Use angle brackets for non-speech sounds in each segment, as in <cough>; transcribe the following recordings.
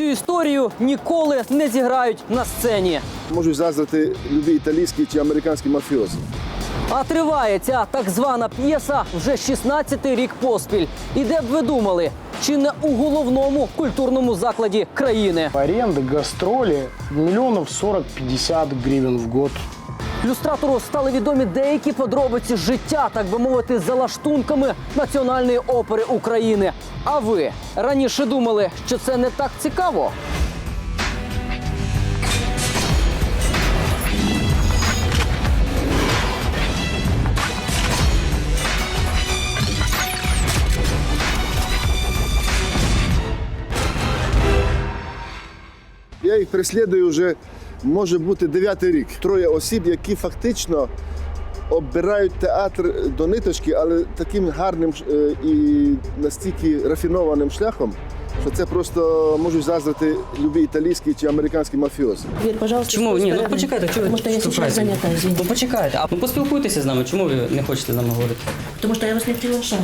Цю історію ніколи не зіграють на сцені. Можуть заздрити любі італійські чи американські мафіози. А триває ця так звана п'єса вже 16-й рік поспіль. І де б ви думали, чи не у головному культурному закладі країни? Аренды, гастролі мільйонів 40-50 гривень в год. Люстратору стали відомі деякі подробиці життя, так би мовити, за лаштунками Національної опери України. А ви раніше думали, що це не так цікаво? Я їх переслідую вже може бути дев'ятий рік. Троє осіб, які фактично оббирають театр до ниточки, але таким гарним е, і настільки рафінованим шляхом, що це просто можуть заздрити любі італійські чи американські мафіози. Дверь, пожалуйста. Чому ні? Ну почекайте, Потому ви что я сейчас штовхаєте? занята, Ну почекайте, а ну поспілкуйтеся з нами. Чому ви не хочете з нами говорити? Потому что я вас не приглашала.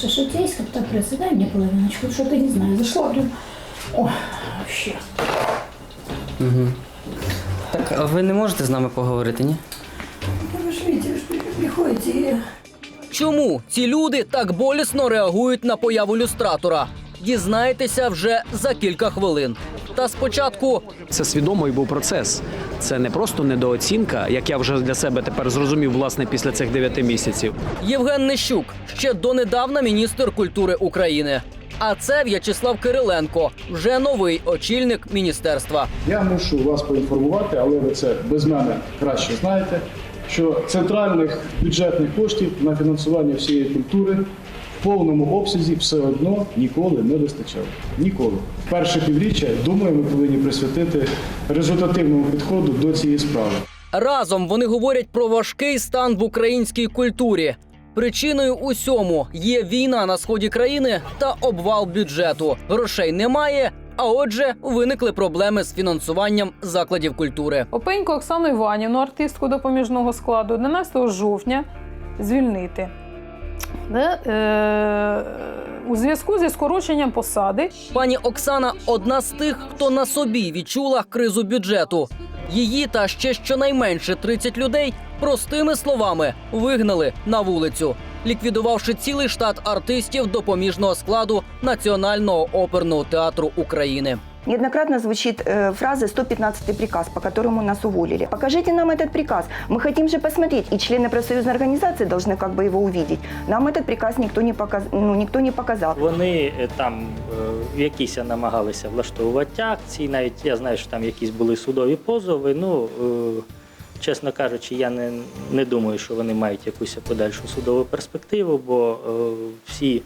Слушай, у тебя есть как-то пресса? Дай мне половиночку, что-то не знаю. Зашла, блин. Ой, вообще. Так, а ви не можете з нами поговорити, ні? Приходите. Чому ці люди так болісно реагують на появу люстратора? Дізнаєтеся вже за кілька хвилин. Та спочатку Це свідомий був процес. Це не просто недооцінка, як я вже для себе тепер зрозумів, власне, після цих дев'яти місяців. Євген Нещук, ще донедавна міністр культури України. А це В'ячеслав Кириленко, вже новий очільник міністерства. Я мушу вас поінформувати, але ви це без мене краще знаєте, що центральних бюджетних коштів на фінансування всієї культури в повному обсязі все одно ніколи не вистачало. Ніколи. Перше півріччя, думаю, ми повинні присвятити результативному підходу до цієї справи. Разом вони говорять про важкий стан в українській культурі. Причиною усьому є війна на сході країни та обвал бюджету. Грошей немає. А отже, виникли проблеми з фінансуванням закладів культури. Опенько Оксану Іванівну, артистку допоміжного складу, 11 жовтня звільнити. Де, е, у зв'язку зі скороченням посади Пані Оксана одна з тих, хто на собі відчула кризу бюджету. Її та ще щонайменше 30 людей простими словами вигнали на вулицю, ліквідувавши цілий штат артистів допоміжного складу Національного оперного театру України. Неоднократно звучит э, фраза «115 приказ», по которому нас уволили. Покажите нам этот приказ. Мы хотим же посмотреть, и члены профсоюзной организации должны как бы его увидеть. Нам этот приказ никто не, показ... ну, никто не показал. Вони е, там е, якісь намагалися влаштовувати акції, навіть я знаю, що там якісь були судові позови. Ну, е, чесно кажучи, я не, не думаю, що вони мають якусь подальшу судову перспективу, бо е, всі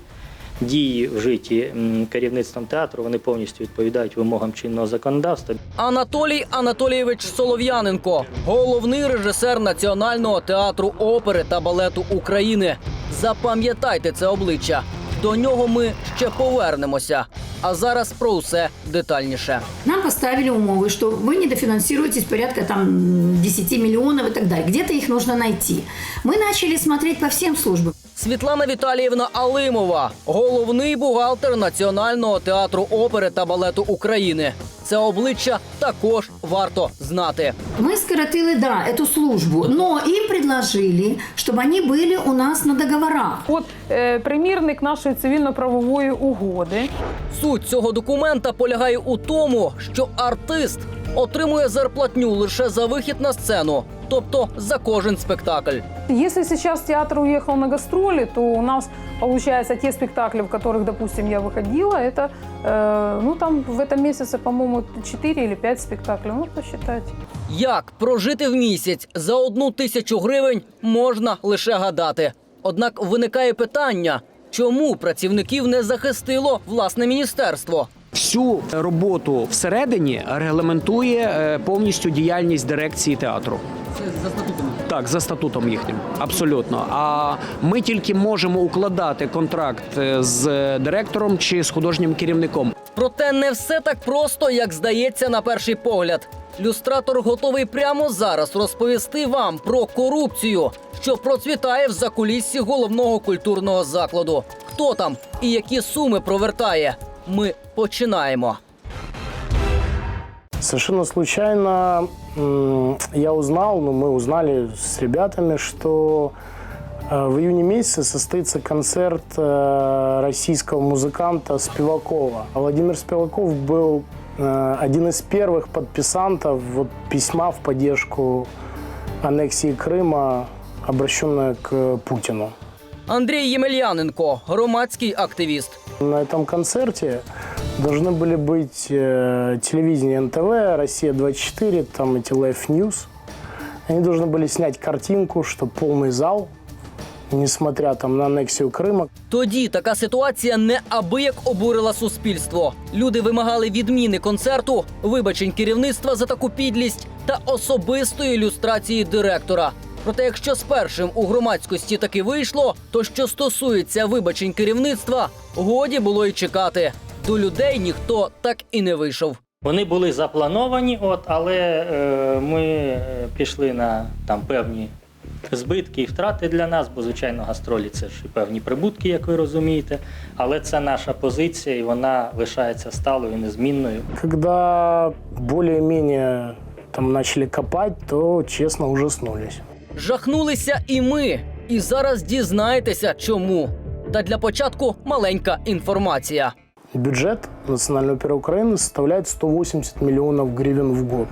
дії вжиті керівництвом театру вони повністю відповідають вимогам чинного законодавства. Анатолій Анатолійович Солов'яненко, головний режисер Національного театру опери та балету України. Запам'ятайте це обличчя. До нього ми ще повернемося. А зараз про все детальніше. Нам поставили умовы, что вы недофинансируетесь порядка там 10 миллионов и так далее. Где-то их нужно найти. Мы начали смотреть по всем службам. Світлана Віталіївна Алимова, головний бухгалтер Національного театру опери та балету України. Це обличчя також варто знати. Мы скоротили, да, эту службу, но им предложили, чтобы они были у нас на договорах. от е, примірник нашої цивільно-правової угоди. Суть цього документа полягає у тому, що артист отримує зарплатню лише за вихід на сцену, тобто за кожен спектакль. Если сейчас театр уехал на гастроли, то у нас получается те спектакли, в которых, допустим, я выходила, это, э, ну там в этом месяце, по-моему, 4 или 5 спектаклей, ну посчитайте. Як прожити в місяць за одну тисячу гривень можна лише гадати. Однак виникає питання, чому працівників не захистило власне міністерство? Всю роботу всередині регламентує е, повністю діяльність дирекції театру. Це за статутом. Так, за статутом їхнім, абсолютно. А ми тільки можемо укладати контракт е, з директором чи з художнім керівником. Проте не все так просто, як здається на перший погляд. Люстратор готовий прямо зараз розповісти вам про корупцію, що процвітає в закуліссі головного культурного закладу. Хто там і які суми провертає? Ми починаємо. Совершенно случайно м, я узнал, ну, мы узнали с ребятами, что э, в июне месяце состоится концерт э, российского музыканта Спивакова. А Владимир Спиваков был э, один из первых подписантов вот, письма в поддержку аннексии Крыма, обращенное к Путину. Андрій Ємельяненко, громадський активіст. На этом концерте должны были быть э, телевидение НТВ, Россия-24, там эти Life News. Они должны были снять картинку, что полный зал, несмотря там на аннексию Крыма. Тоді така ситуація неабияк обурила суспільство. Люди вимагали відміни концерту, вибачень керівництва за таку підлість та особистої ілюстрації директора. Проте, якщо з першим у громадськості таки вийшло, то що стосується вибачень керівництва, годі було й чекати. До людей ніхто так і не вийшов. Вони були заплановані, от, але е, ми е, пішли на там певні збитки і втрати для нас, бо звичайно гастролі це ж і певні прибутки, як ви розумієте. Але це наша позиція, і вона лишається сталою і незмінною. Когда более-менее там начали копать, то честно ужаснулись. Жахнулися і ми. І зараз дізнаєтеся, чому. Та для початку маленька інформація. Бюджет Национальной оперы Украины составляет 180 миллионов гривен в год.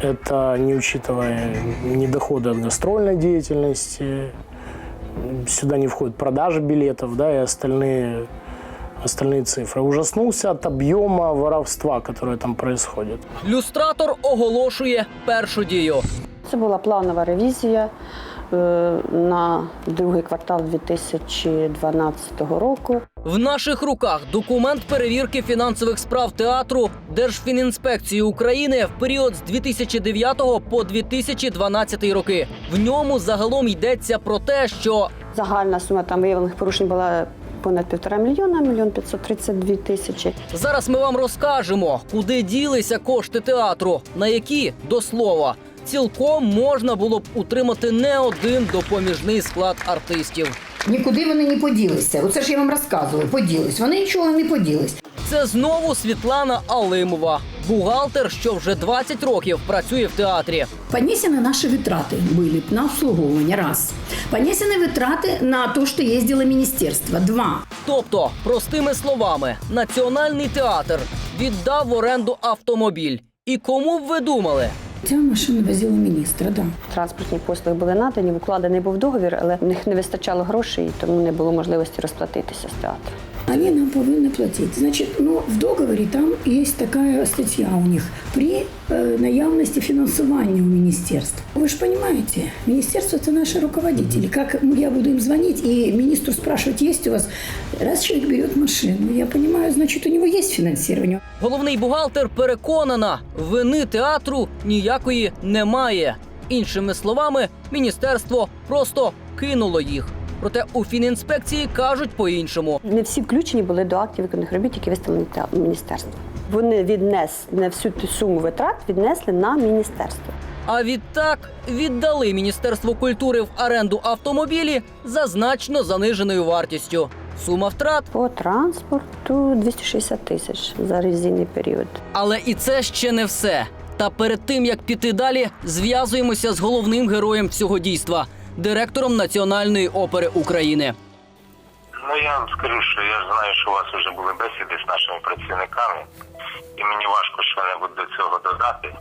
Это не учитывая ни доходы от гастрольной деятельности, сюда не входят продажи билетов, да, и остальные, остальные цифры. Ужаснулся от объема воровства, которое там происходит. Люстратор оголошує першу дію. Це була планова ревізія е, на другий квартал 2012 року. В наших руках документ перевірки фінансових справ театру Держфінінспекції України в період з 2009 по 2012 роки. В ньому загалом йдеться про те, що Загальна сума там виявлених порушень була понад півтора мільйона, мільйон 532 тисячі. зараз ми вам розкажемо, куди ділися кошти театру, на які до слова Цілком можна було б утримати не один допоміжний склад артистів. Нікуди вони не поділися. Оце ж я вам розказую. Поділись. Вони нічого не поділись. Це знову Світлана Алимова, бухгалтер, що вже 20 років працює в театрі. Понесены наши витраты были на обслуговування, раз. Понесены витрати на то, что ездило министерство, два. Тобто, простими словами, національний театр віддав в оренду автомобіль. І кому б ви думали? Ця машина возила міністра, да. Транспортні послуги були надані, укладений був договір, але в них не вистачало грошей, тому не було можливості розплатитися з театром Они нам повинны платить. Значит, ну, в договоре там есть такая статья у них. При э, наявности финансования у министерства. Вы же понимаете, министерство – это наши руководители. Как я буду им звонить и министру спрашивать, есть у вас? Раз человек берет машину, я понимаю, значит, у него есть финансирование. Головний бухгалтер переконана, вини театру ніякої немає. Іншими словами, міністерство просто кинуло їх. Проте у фінінспекції кажуть по-іншому. Не всі включені були до актів виконаних робіт, які виставлені те- міністерством. Вони віднесли не всю ту суму витрат віднесли на міністерство. А відтак віддали Міністерству культури в оренду автомобілі за значно заниженою вартістю. Сума втрат, По транспорту 260 тисяч за ревізійний період. але і це ще не все. Та перед тим як піти далі, зв'язуємося з головним героєм цього дійства директором Національної опери України. Ну я вам скажу, що я знаю, що у вас вже були бесіди з нашими працівниками, і мені важко що-небудь до цього додати.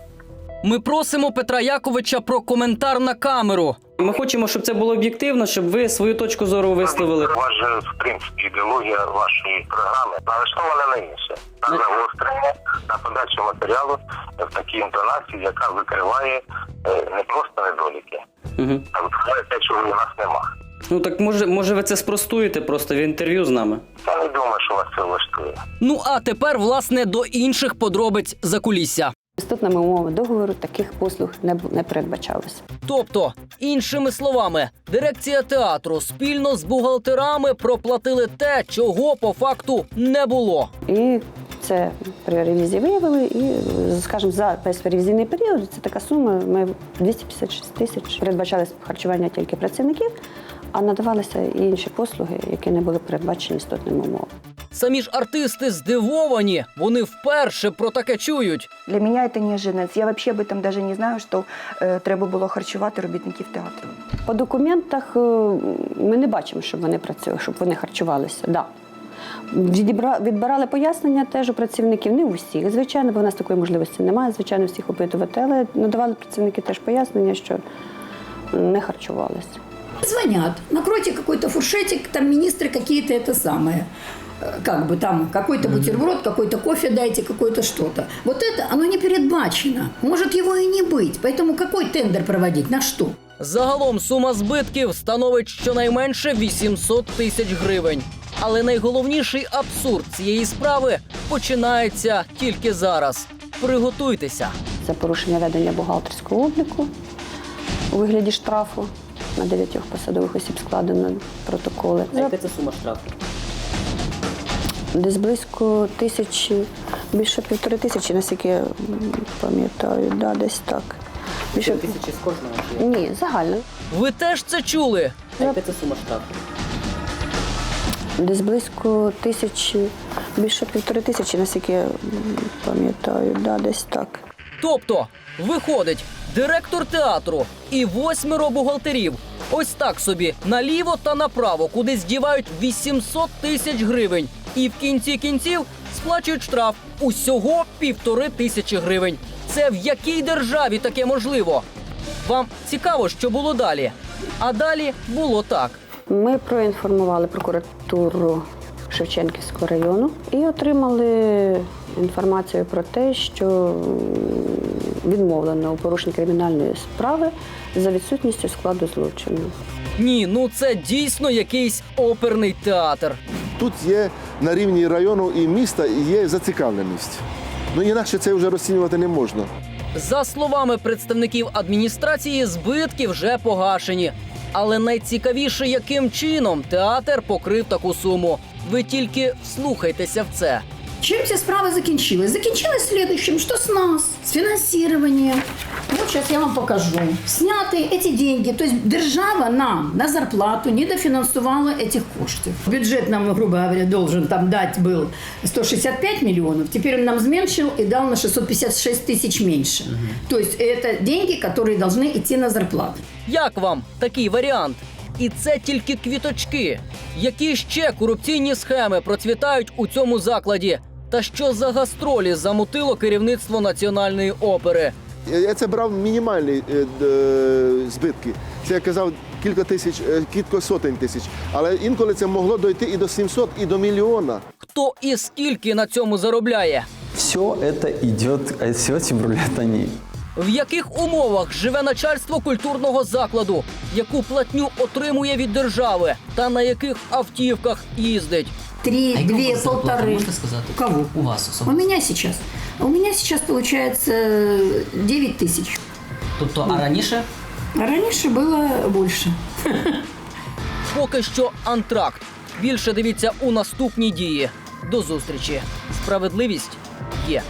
Ми просимо Петра Яковича про коментар на камеру. Ми хочемо, щоб це було об'єктивно, щоб ви свою точку зору висловили. У вас же, в принципі, ідеологія вашої програми налаштована на інше. На загострення, на подачу матеріалу в такій інтонації, яка викриває е, не просто недоліки, Угу. а викриває те, чого у нас нема. Ну так може, може ви це спростуєте просто в інтерв'ю з нами. Я не думаю, що вас це влаштує. Ну а тепер, власне, до інших подробиць закулісся. Істотними умовами договору таких послуг не, не передбачалося. Тобто, іншими словами, дирекція театру спільно з бухгалтерами проплатили те, чого по факту не було. І це при ревізії виявили. І, скажімо, за весь ревізійний період це така сума. Ми 256 тисяч передбачали харчування тільки працівників, а надавалися і інші послуги, які не були передбачені істотними умовами. Самі ж артисти здивовані. Вони вперше про таке чують. Для мене це неожиданность. Я взагалі об этом даже не знаю, що е, треба було харчувати робітників театру. По документах е, ми не бачимо, щоб вони працювали, щоб вони харчувалися. Да. Відібра- Відбирали пояснення теж у працівників, не у всіх, звичайно, бо в нас такої можливості немає, звичайно, всіх опитувати, але надавали працівники теж пояснення, що не харчувалися. Звонят, накройте какой-то фуршетик, там министры какие-то это самое. Э, Как бы там какой-то бутерброд, какой-то кофе дайте, какое-то что-то. Вот это, оно не передбачено. Может его и не быть. Поэтому какой тендер проводить? На что? Загалом сума збитків становить щонайменше 800 тисяч гривень. Але найголовніший абсурд цієї справи починається тільки зараз. Приготуйтеся. Це порушення ведення бухгалтерського обліку у вигляді штрафу. На дев'ятьох посадових осіб складено протоколи. А яка це сума штрафу? Десь близько тисячі, більше півтори тисячі, наскільки я пам'ятаю, да, десь так. Більше... Тисячі з кожного чи Ні, загально. Ви теж це чули? а яка це сума штрафу? Десь близько тисячі, більше півтори тисячі, наскільки я пам'ятаю, да, десь так. Тобто, виходить, директор театру і восьмеро бухгалтерів. Ось так собі наліво та направо, куди здівають 800 тисяч гривень. І в кінці кінців сплачують штраф усього півтори тисячі гривень. Це в якій державі таке можливо? Вам цікаво, що було далі? А далі було так. Ми проінформували прокуратуру Шевченківського району і отримали інформацію про те, що відмовлено у порушенні кримінальної справи за відсутністю складу злочину. Ні, ну це дійсно якийсь оперний театр. Тут є на рівні району і міста є зацікавленість. Ну інакше це вже розцінювати не можна. За словами представників адміністрації, збитки вже погашені. Але найцікавіше, яким чином театр покрив таку суму. Ви тільки вслухайтеся в це. Чем все справа закінчилась? Закінчилась следующим, что с нас, с финансированием. Вот сейчас я вам покажу. Сняты эти деньги, то есть держава нам на зарплату не дофинансувала этих коштів. Бюджет нам, грубо говоря, должен там дать был 165 миллионов, теперь он нам зменшил и дал на 656 тысяч меньше. То есть это деньги, которые должны идти на зарплату. Як вам такий варіант? І це тільки квіточки. Які ще корупційні схеми процвітають у цьому закладі? Та що за гастролі замутило керівництво національної опери? Я- це брав мінімальні е, д- збитки. Це я казав кілька тисяч, е, кілька сотень тисяч. Але інколи це могло дойти і до 700, і до мільйона. Хто і скільки на цьому заробляє? Все це йде, все цим рулят они В яких умовах живе начальство культурного закладу, яку платню отримує від держави, та на яких автівках їздить? Три, А яка у две, вас зарплата, полторы. можете сказати? У кого? У вас У особисто. меня сейчас. У меня сейчас получается 9 тысяч. Тобто, а раніше А раньше было больше. <laughs> Поки що антракт. Більше дивіться у наступній дії. До зустрічі. Справедливість є.